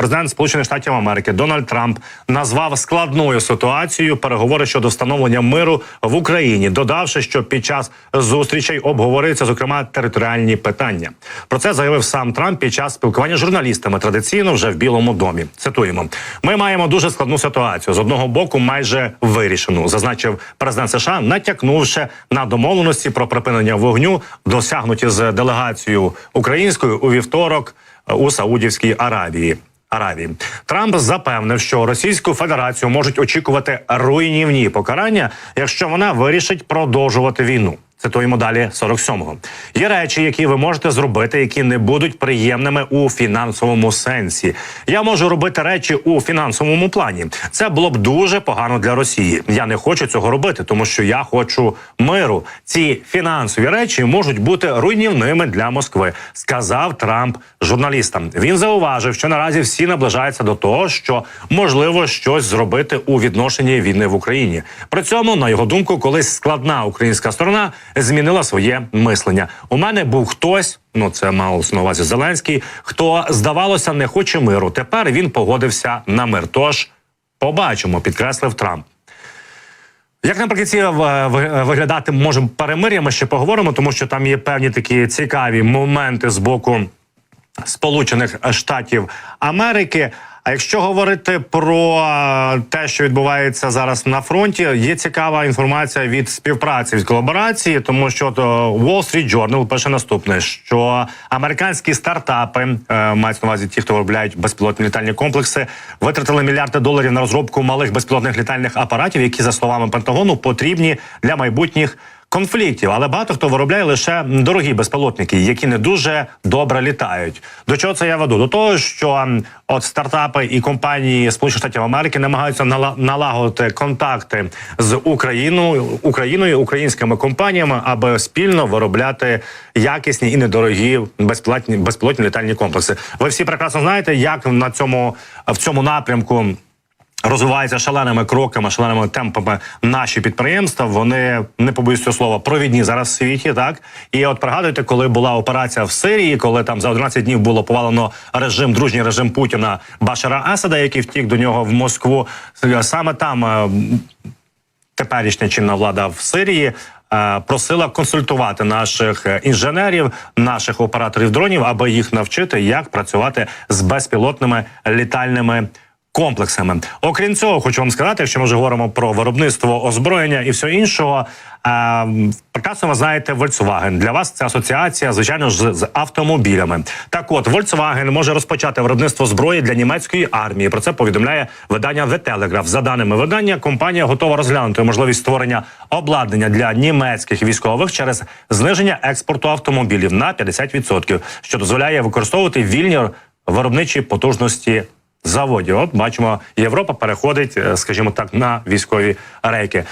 Президент Сполучених Штатів Америки Дональд Трамп назвав складною ситуацією переговори щодо встановлення миру в Україні, додавши, що під час зустрічей обговорюються зокрема територіальні питання. Про це заявив сам Трамп під час спілкування з журналістами традиційно вже в Білому домі. Цитуємо: ми маємо дуже складну ситуацію з одного боку, майже вирішену, зазначив президент США, натякнувши на домовленості про припинення вогню, досягнуті з делегацією українською у вівторок у Саудівській Аравії. Аравії Трамп запевнив, що Російську Федерацію можуть очікувати руйнівні покарання, якщо вона вирішить продовжувати війну. Цитуємо далі 47-го. Є речі, які ви можете зробити, які не будуть приємними у фінансовому сенсі. Я можу робити речі у фінансовому плані. Це було б дуже погано для Росії. Я не хочу цього робити, тому що я хочу миру. Ці фінансові речі можуть бути руйнівними для Москви, сказав Трамп журналістам. Він зауважив, що наразі всі наближаються до того, що можливо щось зробити у відношенні війни в Україні. При цьому, на його думку, колись складна українська сторона змінила своє мислення. У мене був хтось. Ну, це малося на увазі Зеленський, хто здавалося не хоче миру. Тепер він погодився на мир. Тож побачимо, підкреслив Трамп. Як наприкінці е, ви- виглядати може перемир'я, ми ще поговоримо, тому що там є певні такі цікаві моменти з боку Сполучених Штатів Америки. А якщо говорити про е, те, що відбувається зараз на фронті, є цікава інформація від співпраці від колаборації, тому що то Wall Street Journal пише наступне: що американські стартапи е, мають на увазі ті, хто виробляють безпілотні літальні комплекси, витратили мільярди доларів на розробку малих безпілотних літальних апаратів, які за словами Пентагону потрібні для майбутніх конфліктів, але багато хто виробляє лише дорогі безпілотники, які не дуже добре літають. До чого це я веду? До того, що от стартапи і компанії Сполучених Штатів Америки намагаються нала- налагодити контакти з Україною, Україною, українськими компаніями, аби спільно виробляти якісні і недорогі безпілотні безпілотні літальні комплекси. Ви всі прекрасно знаєте, як на цьому в цьому напрямку. Розвиваються шаленими кроками, шаленими темпами наші підприємства. Вони не побоюсь слова провідні зараз в світі. Так і от пригадуйте, коли була операція в Сирії, коли там за 11 днів було повалено режим, дружній режим Путіна Башара Асада, який втік до нього в Москву. Саме там е, теперішня чинна влада в Сирії. е, Просила консультувати наших інженерів, наших операторів дронів, аби їх навчити, як працювати з безпілотними літальними комплексами. Окрім цього, хочу вам сказати, якщо ми вже говоримо про виробництво озброєння і все іншого. Прекрасно ви знаєте Volkswagen. Для вас це асоціація, звичайно ж, з автомобілями. Так, от Volkswagen може розпочати виробництво зброї для німецької армії. Про це повідомляє видання The Telegraph. За даними видання, компанія готова розглянути можливість створення обладнання для німецьких військових через зниження експорту автомобілів на 50%, що дозволяє використовувати вільні виробничі потужності заводів. От бачимо, Європа переходить, е, скажімо так, на військові рейки.